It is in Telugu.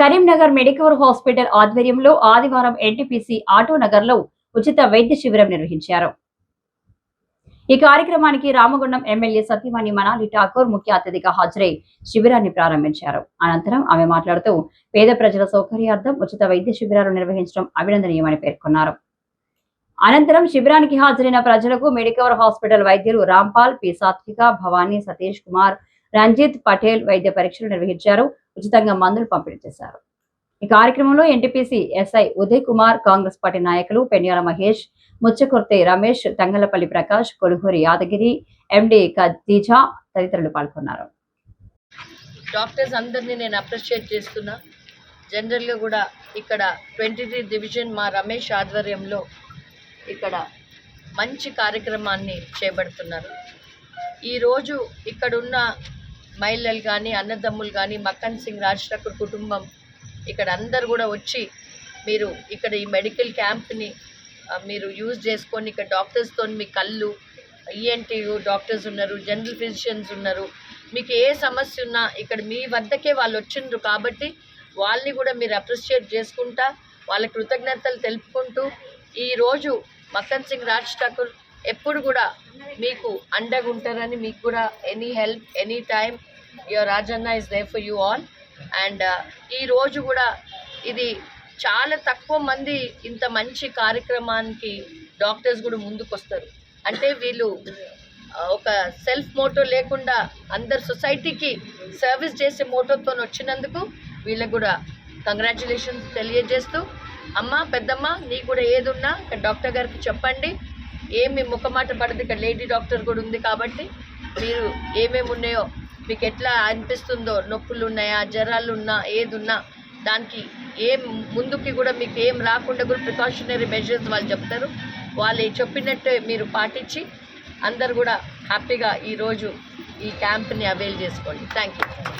కరీంనగర్ మెడికవర్ హాస్పిటల్ ఆధ్వర్యంలో ఆదివారం ఎన్టీపీసీ ఆటో నగర్లో ఉచిత వైద్య శిబిరం నిర్వహించారు. ఈ కార్యక్రమానికి రామగుండం ఎమ్మెల్యే సతీమణి మనాలి ఠాకూర్ ముఖ్య అతిథిగా హాజరై శిబిరాన్ని ప్రారంభించారు. అనంతరం ఆమె మాట్లాడుతూ పేద ప్రజల సౌకర్యార్థం ఉచిత వైద్య శిబిరాలు నిర్వహించడం అభినందనీయమని పేర్కొన్నారు. అనంతరం శిబిరానికి హాజరైన ప్రజలకు మెడికవర్ హాస్పిటల్ వైద్యులు రాంపాల్ పి. సాత్విక భవానీ సతీష్ కుమార్ రంజిత్ పటేల్ వైద్య పరీక్షలు నిర్వహించారు. ఉచితంగా మందులు పంపిణీ చేశారు. ఈ కార్యక్రమంలో NTPC SI Uday Kumar Congress party నాయకులు పెన్యాల మహేష్ ముచ్చకుర్తి రమేష్ తంగలపల్లి ప్రకాష్ కొలుహూరి యాదగిరి ఎండి ఖదీజా తదితరులు పాల్గొన్నారు. డాక్టర్స్ అందరినీ నేను అప్రిషియేట్ చేస్తున్నా. జనరల్గా కూడా ఇక్కడ ట్వంటీ త్రీ డివిజన్ మా రమేష్ ఆధ్వర్యంలో ఇక్కడ మంచి కార్యక్రమాన్ని చేపడుతున్నారు. ఈరోజు ఇక్కడున్న మహిళలు కానీ అన్నదమ్ములు కానీ మక్కన్ సింగ్ రాజ్ ఠాకూర్ కుటుంబం ఇక్కడ అందరు కూడా వచ్చి మీరు ఇక్కడ ఈ మెడికల్ క్యాంప్ని మీరు యూజ్ చేసుకొని ఇక్కడ డాక్టర్స్తో మీ కళ్ళు ఈఎన్టీ డాక్టర్స్ ఉన్నారు జనరల్ ఫిజిషియన్స్ ఉన్నారు. మీకు ఏ సమస్య ఉన్నా ఇక్కడ మీ వద్దకే వాళ్ళు వచ్చిండ్రు కాబట్టి వాళ్ళని కూడా మీరు అప్రిషియేట్ చేసుకుంటా వాళ్ళ కృతజ్ఞతలు తెలుపుకుంటూ ఈరోజు మక్కన్ సింగ్ రాజ్ ఠాకూర్ ఎప్పుడు కూడా మీకు అండగా ఉంటారని మీకు కూడా any help any time your Rajanna is there for you all and ఈరోజు కూడా ఇది చాలా తక్కువ మంది ఇంత మంచి కార్యక్రమానికి డాక్టర్స్ కూడా ముందుకొస్తారు. అంటే వీళ్ళు ఒక సెల్ఫ్ మోటో లేకుండా అందరు సొసైటీకి సర్వీస్ చేసే మోటోతో వచ్చినందుకు వీళ్ళకు కూడా కంగ్రాచులేషన్స్ తెలియజేస్తూ అమ్మ పెద్దమ్మ నీ కూడా ఏదున్నా డాక్టర్ గారికి చెప్పండి ఏమి ముఖమాట పడదు ఇక్కడ లేడీ డాక్టర్ కూడా ఉంది కాబట్టి మీరు ఏమేమి ఉన్నాయో మీకు ఎట్లా అనిపిస్తుందో నొప్పులు ఉన్నాయా జ్వరాలు ఉన్నా ఏది ఉన్నా దానికి ఏం ముందుకి కూడా మీకు ఏం రాకుండా కూడా ప్రికాషనరీ మెజర్స్ వాళ్ళు చెప్తారు. వాళ్ళు చెప్పినట్టే మీరు పాటించి అందరు కూడా హ్యాపీగా ఈరోజు ఈ క్యాంప్ని అవైల్ చేసుకోండి. Thank you